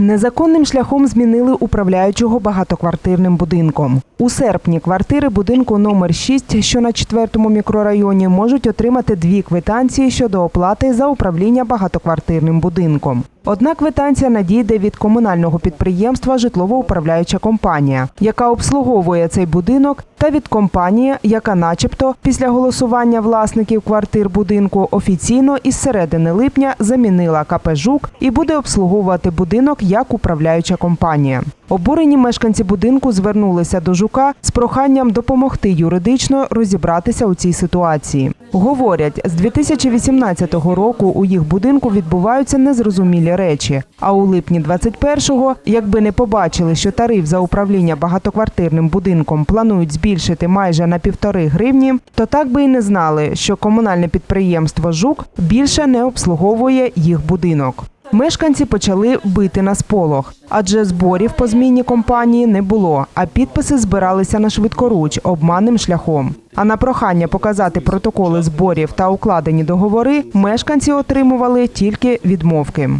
Незаконним шляхом змінили управляючого багатоквартирним будинком. У серпні квартири будинку номер 6, що на четвертому мікрорайоні, можуть отримати дві квитанції щодо оплати за управління багатоквартирним будинком. Одна квитанція надійде від комунального підприємства Житлово-управляюча компанія, яка обслуговує цей будинок, та від компанії, яка, начебто, після голосування власників квартир будинку офіційно із середини липня замінила КП «Жук» і буде обслуговувати будинок як управляюча компанія. Обурені мешканці будинку звернулися до жука з проханням допомогти юридично розібратися у цій ситуації. Говорять, з 2018 року у їх будинку відбуваються незрозумілі речі. А у липні 21-го, якби не побачили, що тариф за управління багатоквартирним будинком планують збільшити майже на півтори гривні, то так би і не знали, що комунальне підприємство Жук більше не обслуговує їх будинок. Мешканці почали бити на сполох, адже зборів по зміні компанії не було, а підписи збиралися на швидкоруч обманним шляхом. А на прохання показати протоколи зборів та укладені договори мешканці отримували тільки відмовки.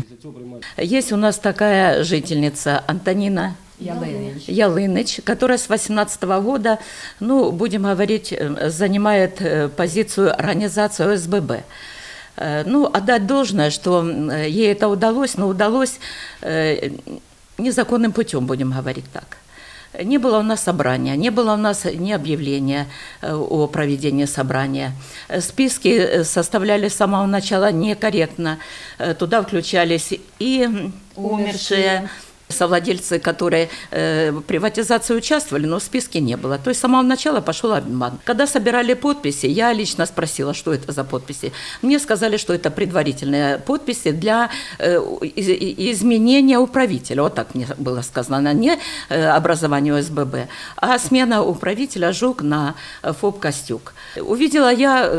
Есть у нас такая жительница Антонина Ялыныч, которая с 18 года, ну, будем говорить, э, занимает э, позицию организации ОСББ. Э, Ну, отдать должное, что м, ей это удалось, но удалось э, незаконным путем, будем говорить так. Не было у нас собрания, не было у нас ни объявления э, о проведении собрания. Э, Списки э, составляли с самого начала некорректно. Э, Туда включались и м, умершие совладельцы, которые э, в приватизации участвовали, но в списке не было. То есть с самого начала пошел обман. Когда собирали подписи, я лично спросила, что это за подписи. Мне сказали, что это предварительные подписи для э, изменения управителя. Вот так мне было сказано. Не э, образование ОСББ, а смена управителя ЖУК на ФОП Костюк. Увидела я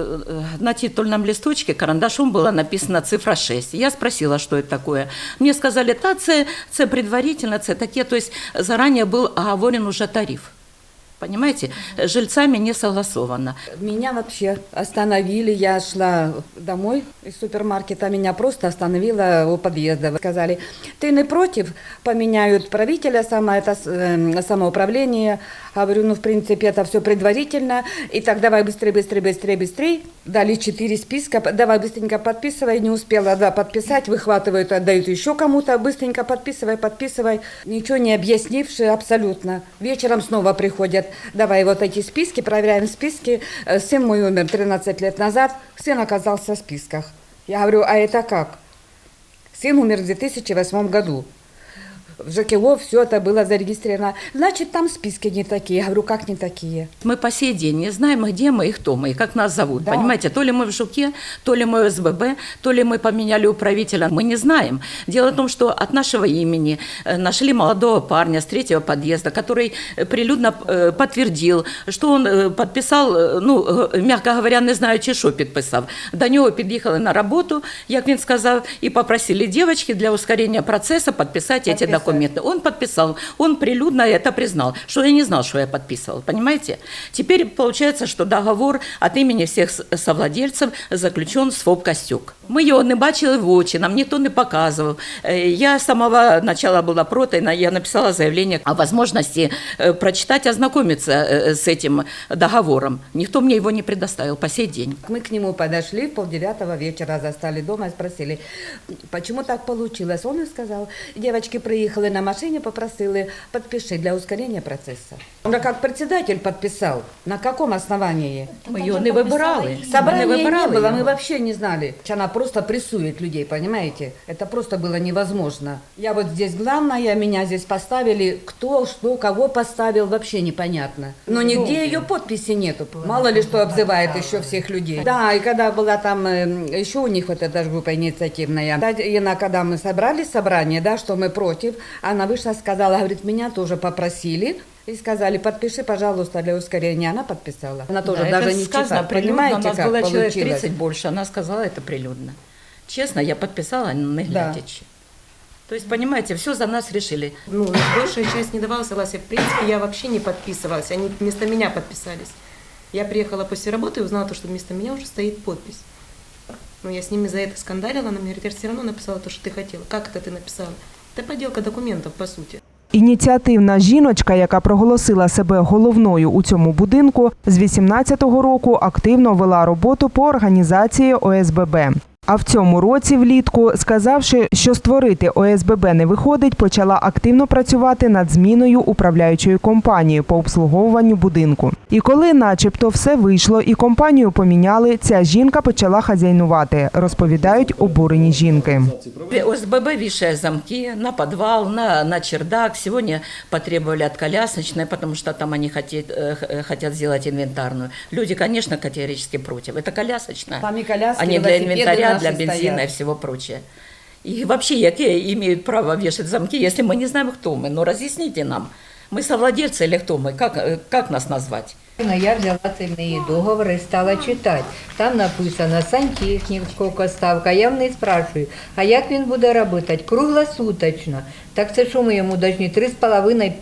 на титульном листочке карандашом была написана цифра 6. Я спросила, что это такое. Мне сказали, да, це, це предварительно, це таке. То есть заранее был оговорен уже тариф. Понимаете, С жильцами не согласовано. Меня вообще остановили, я шла домой из супермаркета, меня просто остановила у подъезда. Сказали, ты не против, поменяют правителя, само это, э, самоуправление. Говорю, ну, в принципе, это все предварительно. И так давай быстрее, быстрее, быстрее, быстрее. Дали четыре списка, давай быстренько подписывай. Не успела, да, подписать, выхватывают, отдают еще кому-то. Быстренько подписывай, подписывай. Ничего не объяснивши абсолютно. Вечером снова приходят, давай вот эти списки, проверяем списки. Э, Сын мой умер 13 лет назад, сын оказался в списках. Я говорю, а это как? Сын умер в 2008 году. В ЖКО все это было зарегистрировано. Значит, там списки не такие. Я говорю, как не такие? Мы по сей день не знаем, где мы и кто мы, и как нас зовут. Да. Понимаете, то ли мы в Жуке, то ли мы в СББ, то ли мы поменяли управителя. Мы не знаем. Дело в том, что от нашего имени э, нашли молодого парня с третьего подъезда, который э, прилюдно э, подтвердил, что он э, подписал, э, ну, э, мягко говоря, не знаючи, що підписав. До нього під'їхали на роботу, як він сказав, і попросили девочки для ускорения процесса подписать эти Подписать. документы документы. Он подписал, он прилюдно это признал, что я не знал, что я подписывал, понимаете? Теперь получается, что договор от имени всех с- совладельцев заключен с ФОП «Костюк». Ми його не бачили в очі, нам ніхто не показував. Е, Я з самого начала була проти, на- я написала заявление о возможности э, прочитать, ознакомиться э, с этим договором. Никто мне его не предоставил по сей день. Мы к нему подошли, в полдевятого вечера застали дома и спросили, почему так получилось. Он и сказал, девочки приехали на машине, попросили, подпиши для ускорения процесса. Он как председатель подписал. На каком основании? Ми його не вибирали. Ми не Собрания не вибирали было, мы його. вообще не знали. Она просто прессует людей, понимаете? Это просто было невозможно. Я вот здесь главная, меня здесь поставили. Кто, что, кого поставил, вообще непонятно. Но нигде ее подписи нету. Мало ли что обзывает еще всех людей. Да, и когда была там, э, еще у них вот эта группа инициативная, да, и на, когда мы собрали собрание, да, что мы против, она вышла, сказала, говорит, меня тоже попросили, и сказали, подпиши, пожалуйста, для ускорения. Она подписала. Она тоже Да, даже это не сказано читала. прилюдно, Понимаете, у нас как было человек получилось? 30 больше, она сказала это прилюдно. Честно, я подписала, не глядячи. То есть, понимаете, все за нас решили. Ну, большая часть не давала согласия. В принципе, я вообще не подписывалась. Они вместо меня подписались. Я приехала после работы и узнала, то, что вместо меня уже стоит подпись. Но я с ними за это скандалила. Она мне говорит, я все равно написала то, что ты хотела. Как это ты написала? Это подделка документов, по сути. Ініціативна жіночка, яка проголосила себе головною у цьому будинку, з 18-го року активно вела роботу по організації ОСББ. А в цьому році влітку, сказавши, що створити ОСББ не виходить, почала активно працювати над зміною управляючої компанії по обслуговуванню будинку. І коли, начебто, все вийшло і компанію поміняли, ця жінка почала хазяйнувати, розповідають обурені жінки. ОСББ вешая замки на подвал, на, на чердак. Сегодня потребовали от колясочной, потому что там они хотят, э, х- хотят сделать инвентарную. Люди, конечно, категорически против. Это колясочная, Там и коляски, а не для велосипеды инвентаря, наши для бензина стоят. и всего прочее. И вообще, какие имеют право вешать замки, если мы не знаем, кто мы? Ну, разъясните нам. Мы совладельцы или кто мы? Как, э, как нас назвать? Ну, Я взяла цей в неї договор і стала читати. Там написано сантехнік, скільки ставка. Я в неї спрашиваю, а як він буде робити? Круглосуточно. Так це що ми йому повинні 3,5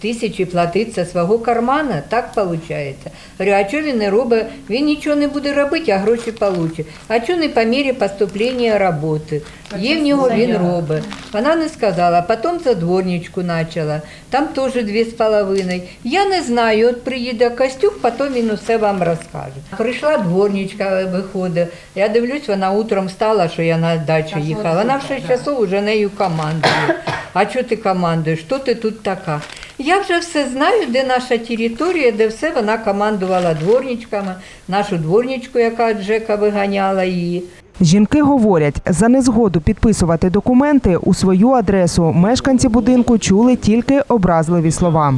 тисячі платити зі свого кармана? Так виходить. Говорю, а що він не робить? Він нічого не буде робити, а гроші получить. А що не по мірі поступлення роботи? Є в нього він робить. Вона не сказала, потім за дворничку почала. Там теж дві з половиною. Я не знаю, от приїде Костюк, потім він усе вам розкаже. Прийшла дворничка, виходить. Я дивлюсь, вона утром встала, що я на дачу їхала. Вона в 6 часов вже нею командує. А що ти командуєш? Що ти тут така? Я вже все знаю, де наша територія, де все вона командувала дворничками, нашу дворничку, яка Джека виганяла її. Жінки говорять, за незгоду підписувати документи у свою адресу мешканці будинку чули тільки образливі слова.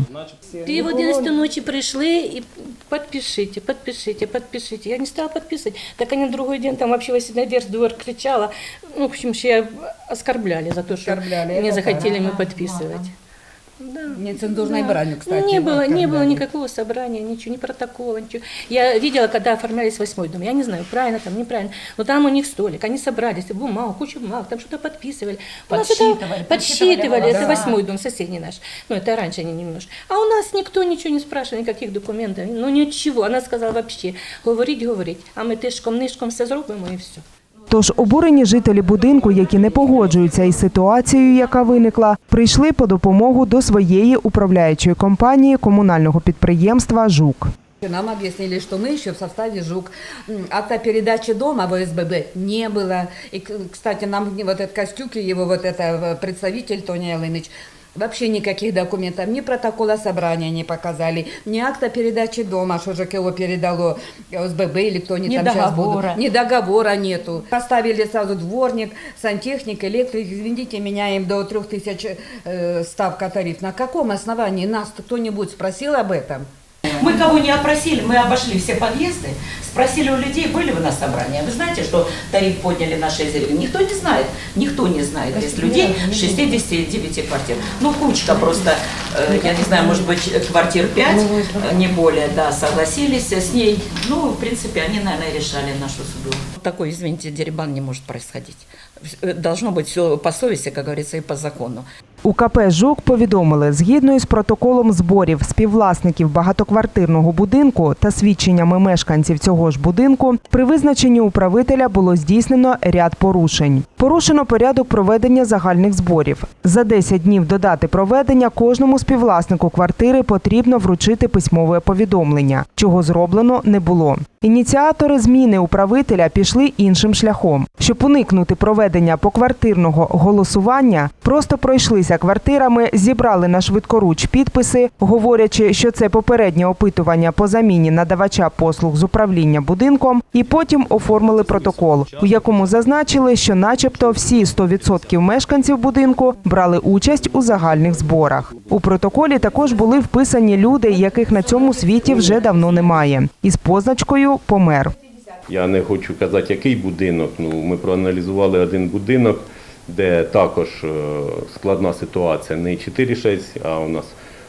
И в 11 ночи пришли и подпишите, подпишите, подпишите. Я не стала подписывать. Так они на другой день там вообще во наверх двор кричала. Ну, в общем, я оскорбляли за то, что Оскорбляли, не это захотели да. мы подписывать. Да. Нецензурной Да. бранью, кстати. Не было, не было оскорбляли. никакого собрания, ничего, ни протокола, ничего. Я видела, когда оформлялись восьмой дом. Я не знаю, правильно там, неправильно. Но там у них столик, они собрались, бумагу, кучу бумаг, там что-то подписывали. У нас это- Подсчитывали, подсчитывали. Это да. восьмой дом, соседний наш. Ну, это раньше они немножко. А у нас никто ничего не спрашивал, никаких документов. Ну, ничего. Она сказала вообще, говорить, говорить. А ми тишком, нишком все зробимо і все. Тож обурені жителі будинку, які не погоджуються із ситуацією, яка виникла, прийшли по допомогу до своєї управляючої компанії комунального підприємства Жук. Нам объяснили, что мы еще в составе ЖУК. М, Акта передачи дома в СББ не было. И, к- кстати, нам вот этот Костюк и его вот это э, представитель Тоня Ялыныч Вообще никаких документов, ни протокола собрания не показали, ни акта передачи дома, что же КО передало ОСББ или кто они Ни там сейчас договора. будут. Ни договора нету. Поставили сразу дворник, сантехник, электрик. Извините, меняем до 3000 э, ставка тариф. На каком основании нас кто-нибудь спросил об этом? Мы кого не опросили, мы обошли все подъезды, спросили у людей, были вы на собрании. Вы знаете, что тариф подняли на 6 гривен? Никто не знает, никто не знает из людей 69 квартир. Ну, кучка просто, э, я не знаю, может быть, квартир 5, э, не более, да, согласились с ней. Ну, в принципе, они, наверное, решали нашу судьбу. Такой, извините, деребан не может происходить. Э, Должно быть все по совести, как говорится, и по закону. У КП «Жук» повідомили, згідно із протоколом зборів співвласників багатоквартирного будинку та свідченнями мешканців цього ж будинку, при визначенні управителя було здійснено ряд порушень. Порушено порядок проведення загальних зборів. За 10 днів до дати проведення кожному співвласнику квартири потрібно вручити письмове повідомлення, чого зроблено не було. Ініціатори зміни управителя пішли іншим шляхом. Щоб уникнути проведення поквартирного голосування, просто пройшлися квартирами, зібрали на швидкоруч підписи, говорячи, що це попереднє опитування по заміні надавача послуг з управління будинком, і потім оформили протокол, у якому зазначили, що, начебто, всі 100% мешканців будинку брали участь у загальних зборах. У протоколі також були вписані люди, яких на цьому світі вже давно немає, із позначкою помер. Я не хочу казати, який будинок. Ну, ми проаналізували один будинок, де також е, складна ситуація. Не 4-6, а у нас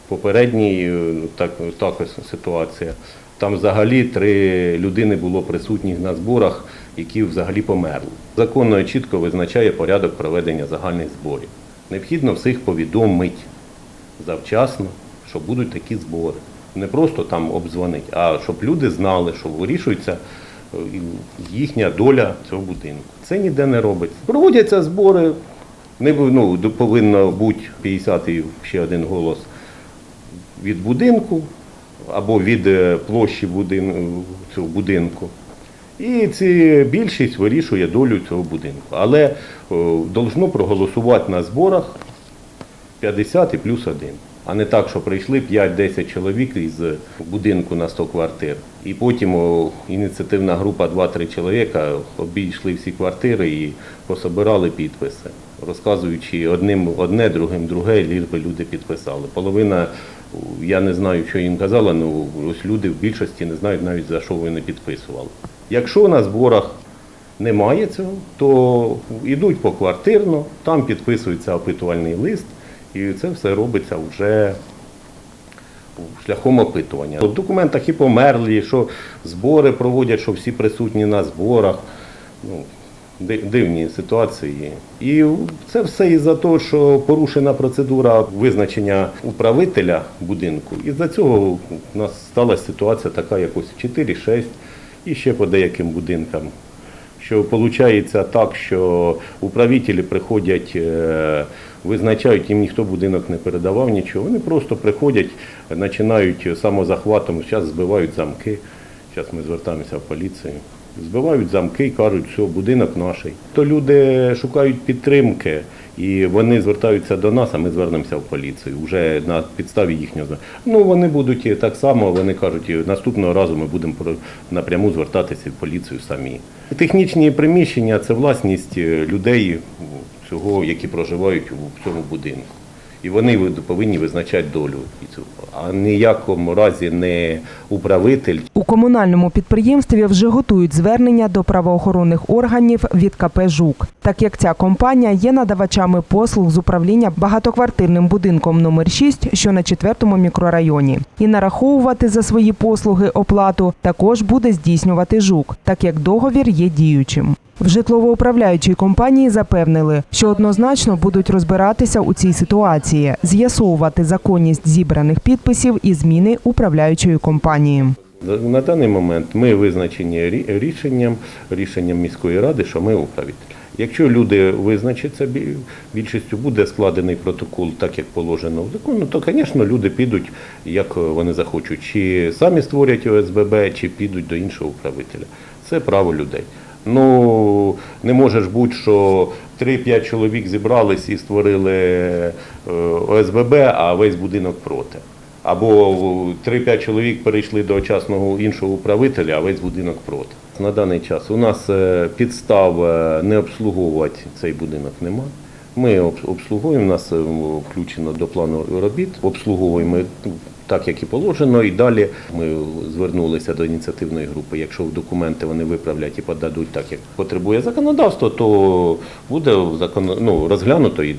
попередній е, так, також ситуація. Там взагалі три людини було присутніх на зборах, які взагалі померли. Законно чітко визначає порядок проведення загальних зборів. Необхідно всіх повідомити завчасно, що будуть такі збори. Не просто там обдзвонить, а щоб люди знали, що вирішується їхня доля цього будинку. Це ніде не робиться. Проводяться збори, Не ну, повинно бути 50 і ще один голос від будинку або від е, площі будин, цього будинку. І ці більшість вирішує долю цього будинку. Але о, должно проголосувати на зборах 50 і плюс один. А не так, що прийшли 5-10 чоловік із будинку на 100 квартир. І потім ініціативна група 2-3 чоловіка обійшли всі квартири і пособирали підписи, розказуючи одним одне, другим друге, ліж би люди підписали. Половина, я не знаю, що їм казала, але ось люди в більшості не знають навіть за що вони підписували. Якщо на зборах немає цього, то йдуть поквартирно, там підписується опитувальний лист, і це все робиться вже шляхом опитування. В документах і померлі, що збори проводять, що всі присутні на зборах. Ну, дивні ситуації. І це все із-за того, що порушена процедура визначення управителя будинку. І за цього у нас сталася ситуація така, якось 4-6 і ще по деяким будинкам. Що виходить так, що управителі приходять, е, визначають, їм ніхто будинок не передавав нічого. Вони просто приходять, починають самозахватом, зараз збивають замки. Зараз ми звертаємося в поліцію. Збивають замки і кажуть, що будинок наш. То люди шукають підтримки і вони звертаються до нас, а ми звернемося в поліцію вже на підставі їхнього. Ну вони будуть так само, вони кажуть, наступного разу ми будемо напряму звертатися в поліцію самі. Технічні приміщення це власність е, людей цього, які проживають у цьому будинку. І вони ви- повинні визначати долю а ніякому разі не управитель У комунальному підприємстві вже готують звернення до правоохоронних органів від КП «Жук», так як ця компанія є надавачами послуг з управління багатоквартирним будинком номер 6, що на 4 мікрорайоні. І нараховувати за свої послуги оплату також буде здійснювати «Жук», так як договір є діючим. В житлово-управляючій компанії запевнили, що однозначно будуть розбиратися у цій ситуації, з'ясовувати законність зібраних підписів і зміни управляючої компанії. На даний момент ми визначені рішенням, рішенням міської ради, що ми управитель. Якщо люди визначаться більшістю, буде складений протокол, так як положено в закону, то, звісно, люди підуть, як вони захочуть, чи самі створять ОСББ, чи підуть до іншого управителя. Це право людей. Ну не може ж бути, що 3-5 чоловік зібрались і створили е, ОСББ, а весь будинок проти. Або 3-5 чоловік перейшли до частного іншого управителя, а весь будинок проти. На даний час у нас е, підстав е, не обслуговувати цей будинок немає. Ми обслуговуємо, у нас включено до плану робіт, обслуговуємо так, як і положено. І далі ми звернулися до ініціативної групи. Якщо документи вони виправлять і подадуть так, як потребує законодавство, то буде закон... ну, розглянуто і,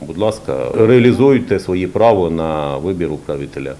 будь ласка, реалізуйте своє право на вибір управителя